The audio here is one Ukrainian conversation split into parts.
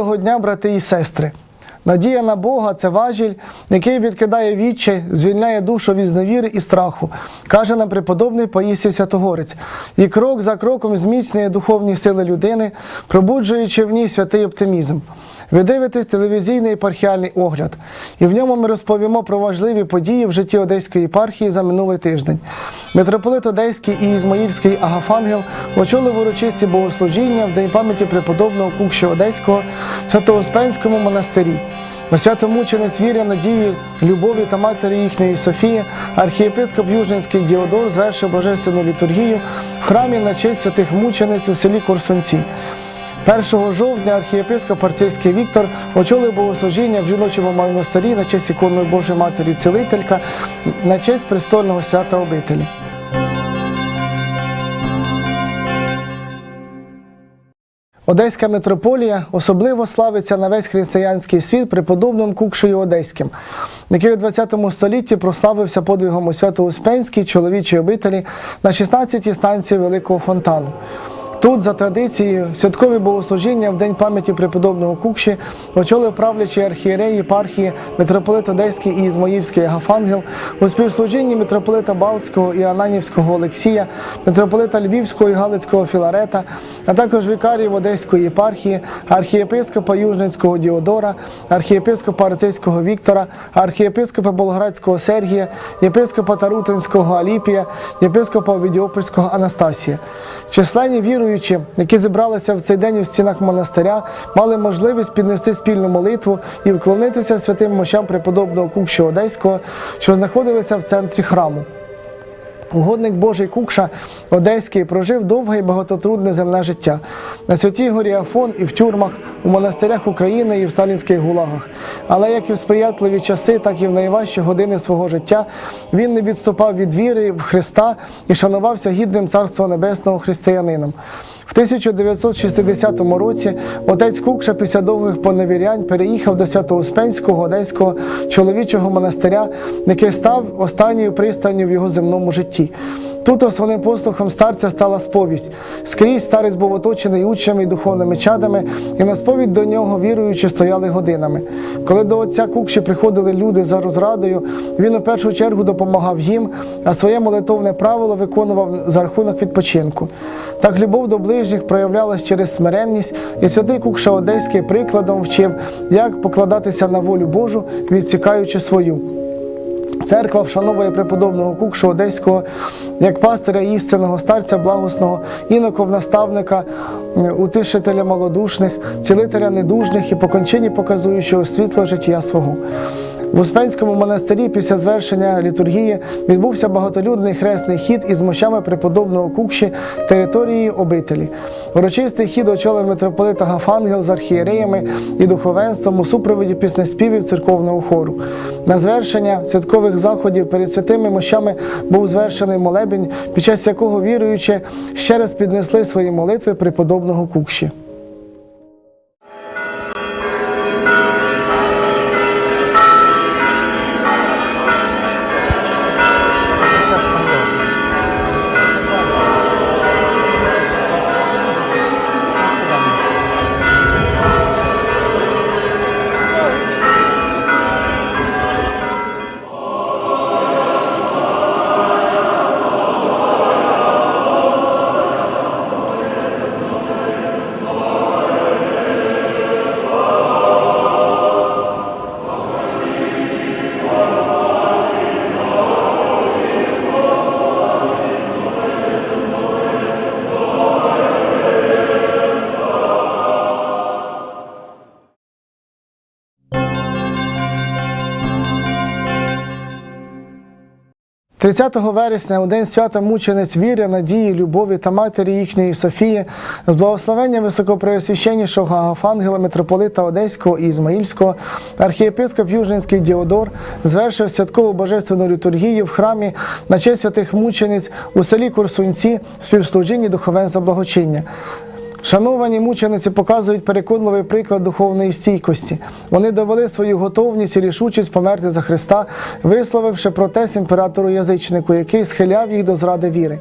Доброго дня, брати і сестри! Надія на Бога це важіль, який відкидає віччя, звільняє душу від зневіри і страху, каже нам преподобний Паїсів Святогорець, і крок за кроком зміцнює духовні сили людини, пробуджуючи в ній святий оптимізм. Ви дивитесь телевізійний епархіальний огляд, і в ньому ми розповімо про важливі події в житті Одеської єпархії за минулий тиждень. Митрополит Одеський і Ізмаїльський Агафангел очолив урочисті богослужіння в день пам'яті преподобного Кукші Одеського в Святоуспенському монастирі. Святомученець віря, надії, любові та матері їхньої Софії, архієпископ Южненський Діодор звершив божественну літургію в храмі на честь святих мучениць у селі Корсунці. 1 жовтня архієпископ Арцейський Віктор очолив богослужіння в жіночому монастирі на честь іконної Божої Матері Цілителька, на честь престольного свята обителі. Одеська митрополія особливо славиться на весь християнський світ преподобним Кукшею Одеським, який у ХХ столітті прославився подвигом у Свято-Успенській чоловічій обителі на 16-й станції Великого фонтану. Тут, за традицією, святкові богослужіння в день пам'яті преподобного Кукші очолив правлячий архієрей єпархії митрополит Одеський і Ізмаїльський Агафангел у співслужінні митрополита Балтського і Ананівського Олексія, митрополита Львівського і Галицького Філарета, а також вікарів Одеської єпархії, архієпископа Южненського Діодора, архієпископа Арцейського Віктора, архієпископа Болградського Сергія, єпископа Тарутинського Аліпія, єпископа Овідіопольського Анастасія. Численні віруючі, які зібралися в цей день у стінах монастиря, мали можливість піднести спільну молитву і вклонитися святим мощам преподобного Кукші Одеського, що знаходилися в центрі храму. Угодник Божий Кукша Одеський прожив довге і багатотрудне земне життя на святій горі Афон і в тюрмах, у монастирях України і в сталінських гулагах. Але як і в сприятливі часи, так і в найважчі години свого життя він не відступав від віри в Христа і шанувався гідним Царства Небесного християнином. В 1960 році отець Кукша після довгих поневірянь переїхав до Свято-Успенського Одеського чоловічого монастиря, який став останньою пристанню в його земному житті. Тут основним послухом старця стала сповідь. Скрізь старець був оточений учнями і духовними чадами, і на сповідь до нього віруючи стояли годинами. Коли до отця Кукші приходили люди за розрадою, він у першу чергу допомагав їм, а своє молитовне правило виконував за рахунок відпочинку. Так любов до ближніх проявлялась через смиренність, і святий Кукша Одеський прикладом вчив, як покладатися на волю Божу, відсікаючи свою. Церква вшановує преподобного Кукшу Одеського як пастиря істинного старця благосного, іноковнаставника, утишителя малодушних, цілителя недужних і по кончині показуючого світло життя свого. В Успенському монастирі після звершення літургії відбувся багатолюдний хресний хід із мощами преподобного Кукші території обителі. Урочистий хід очолив митрополита Гафангел з архієреями і духовенством у супроводі піснеспівів церковного хору. На звершення святкових заходів перед святими мощами був звершений молебень, під час якого віруючи ще раз піднесли свої молитви преподобного Кукші. – 30 вересня, у день свята мучениць віри, надії, любові та матері їхньої Софії, з благословення високопреосвященнішого Агафангела митрополита Одеського і Ізмаїльського, архієпископ Южненський Діодор звершив святкову божественну літургію в храмі на честь святих мучениць у селі Корсунці в співслужінні духовенства благочиння. Шановані мучениці показують переконливий приклад духовної стійкості. Вони довели свою готовність і рішучість померти за Христа, висловивши протест імператору язичнику, який схиляв їх до зради віри.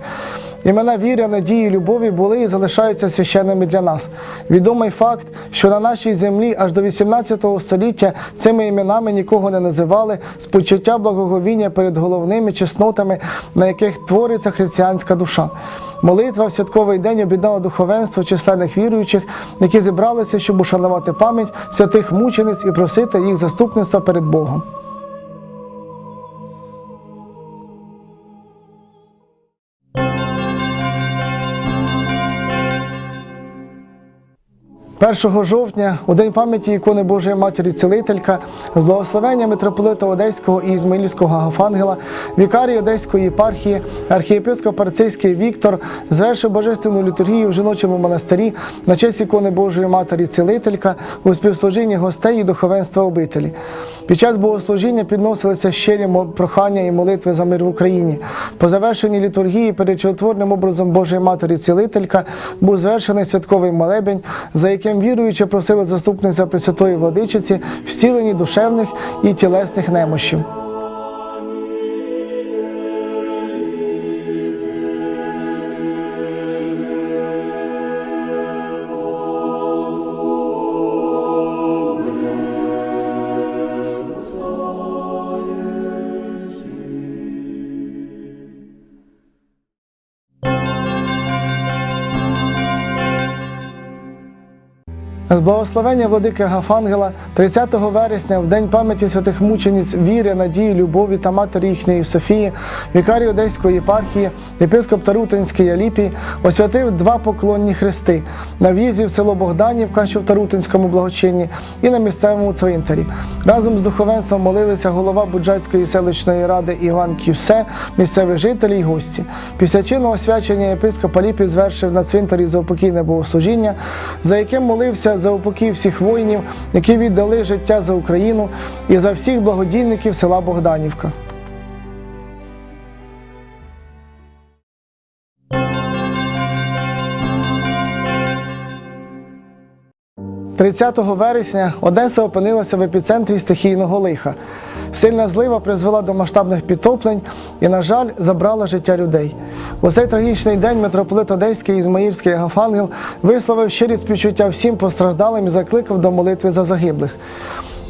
Імена віри, надії, любові були і залишаються священними для нас. Відомий факт, що на нашій землі аж до 18 століття цими іменами нікого не називали з почуття благоговіння перед головними чеснотами, на яких твориться християнська душа. Молитва в святковий день об'єднала духовенство численних віруючих, які зібралися, щоб ушанувати пам'ять святих мучениць і просити їх заступництва перед Богом. Першого жовтня, у день пам'яті ікони Божої Матері Цілителька, з благословення митрополита Одеського і Ізмаїльського Гафангела, вікарій Одеської єпархії, архієпископ Парцейський Віктор звершив божественну літургію в жіночому монастирі на честь ікони Божої Матері Цілителька у співслужінні гостей і духовенства обителі. Під час богослужіння підносилися щирі прохання і молитви за мир в Україні. По завершенні літургії перед чудотворним образом Божої Матері Цілителька був звершений святковий молебень, за яким віруючі просили заступниця Пресвятої Владичиці всілені душевних і тілесних немощів. З благословення владики Гафангела 30 вересня, в день пам'яті святих мучениць віри, надії, любові та матері їхньої Софії, вікарій Одеської єпархії, єпископ Тарутинський Аліпій освятив два поклонні хрести на в'їзді в село Богданівка, що в Тарутинському благочинні, і на місцевому цвинтарі. Разом з духовенством молилися голова Буджацької селищної ради Іван Ківсе, місцеві жителі й гості. Після чинного освячення єпископ Аліпій звершив на цвинтарі заупокійне богослужіння, за яким молився за упокій всіх воїнів, які віддали життя за Україну, і за всіх благодійників села Богданівка. – 30 вересня Одеса опинилася в епіцентрі стихійного лиха. Сильна злива призвела до масштабних підтоплень і, на жаль, забрала життя людей. У цей трагічний день митрополит Одеський Ізмаїльський Гафангел висловив щирі співчуття всім постраждалим і закликав до молитви за загиблих.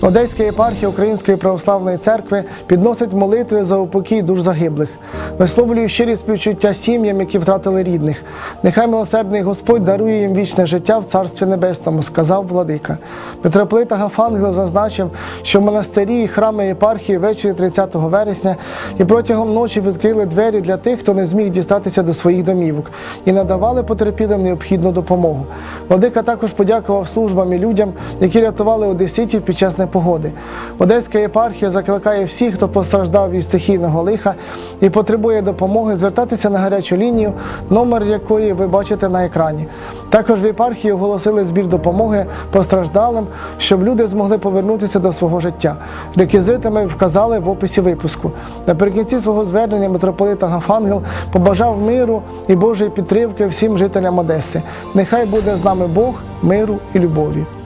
Одеська єпархія Української православної церкви підносить молитви за упокій душ загиблих. Висловлює щирі співчуття сім'ям, які втратили рідних. Нехай милосердний Господь дарує їм вічне життя в Царстві Небесному, сказав владика. Митрополит Агафангел зазначив, що в монастирі і храми єпархії ввечері 30 вересня і протягом ночі відкрили двері для тих, хто не зміг дістатися до своїх домівок, і надавали потерпілим необхідну допомогу. Владика також подякував службам і людям, які рятували одеситів під час непогоди. Одеська єпархія закликає всіх, хто постраждав від стихійного лиха і потребує допомоги, звертатися на гарячу лінію, номер якої ви бачите на екрані. Також в єпархії оголосили збір допомоги постраждалим, щоб люди змогли повернутися до свого життя. Реквізити ми вказали в описі випуску. Наприкінці свого звернення митрополита Гафангел побажав миру і Божої підтримки всім жителям Одеси. Нехай буде з нами Бог, миру і любові.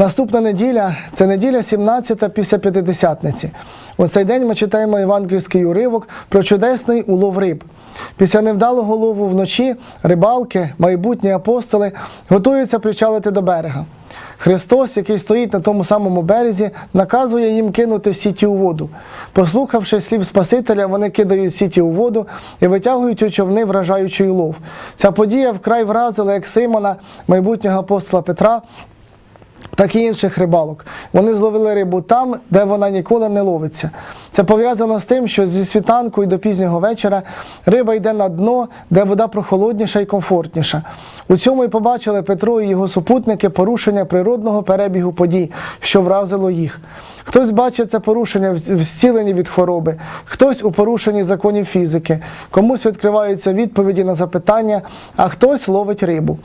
Наступна неділя це неділя 17 після П'ятидесятниці. У цей день ми читаємо євангельський уривок про чудесний улов риб. Після невдалого лову вночі рибалки, майбутні апостоли готуються причалити до берега. Христос, який стоїть на тому самому березі, наказує їм кинути сіті у воду. Послухавши слів Спасителя, вони кидають сіті у воду і витягують у човни вражаючий улов. Ця подія вкрай вразила як Симона, майбутнього апостола Петра, так і інших рибалок. Вони зловили рибу там, де вона ніколи не ловиться. Це пов'язано з тим, що зі світанку і до пізнього вечора риба йде на дно, де вода прохолодніша і комфортніша. У цьому і побачили Петро і його супутники порушення природного перебігу подій, що вразило їх. Хтось бачить це порушення в зціленні від хвороби, хтось у порушенні законів фізики, комусь відкриваються відповіді на запитання, а хтось ловить рибу.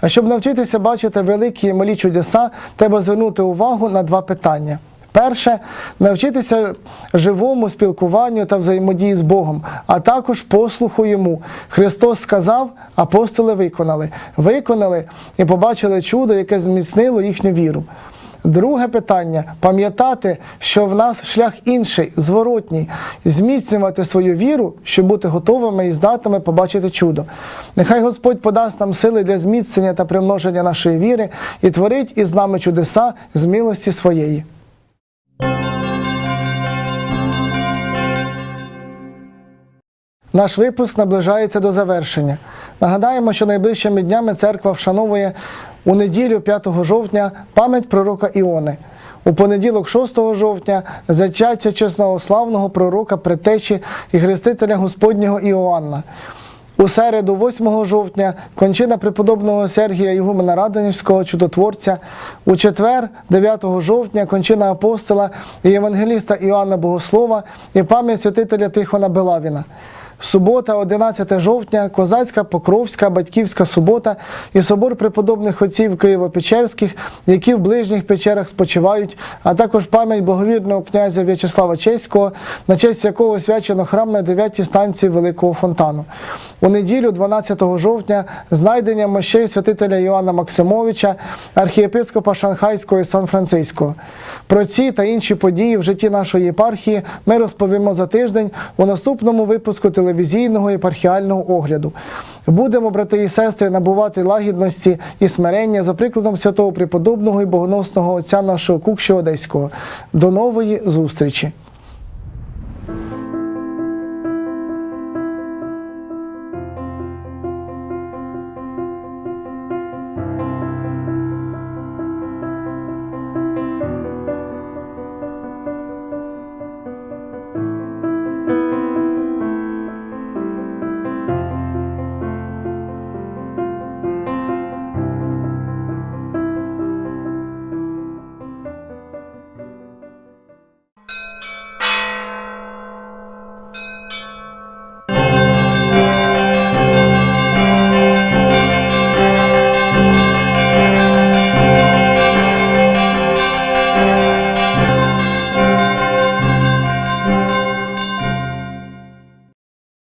А щоб навчитися бачити великі і малі чудеса, треба звернути увагу на два питання. Перше навчитися живому спілкуванню та взаємодії з Богом, а також послуху йому. Христос сказав, апостоли виконали. Виконали і побачили чудо, яке зміцнило їхню віру. Друге питання пам'ятати, що в нас шлях інший, зворотній, зміцнювати свою віру, щоб бути готовими і здатними побачити чудо. Нехай Господь подасть нам сили для зміцнення та примноження нашої віри і творить із нами чудеса з милості своєї. Наш випуск наближається до завершення. Нагадаємо, що найближчими днями церква вшановує у неділю 5 жовтня пам'ять пророка Іони. У понеділок, 6 жовтня, зачаття чеснославного пророка предтечі і хрестителя Господнього Іоанна. У середу, 8 жовтня, кончина преподобного Сергія Ігумена Радонівського чудотворця. У четвер, 9 жовтня, кончина апостола і євангеліста Іоанна Богослова і пам'ять святителя Тихона Белавіна. Субота, 11 жовтня, Козацька, Покровська, Батьківська субота і собор преподобних отців Києво-Печерських, які в ближніх печерах спочивають, а також пам'ять благовірного князя В'ячеслава Чеського, на честь якого свячено храм на 9 станції Великого Фонтану. У неділю, 12 жовтня, знайдення мощей святителя Іоанна Максимовича, архієпископа Шанхайського і Сан-Франциського. Про ці та інші події в житті нашої єпархії ми розповімо за тиждень у наступному випуску телевізійного єпархіального огляду. Будемо, брати і сестри, набувати лагідності і смирення за прикладом святого преподобного і богоносного отця нашого Кукші Одеського. До нової зустрічі!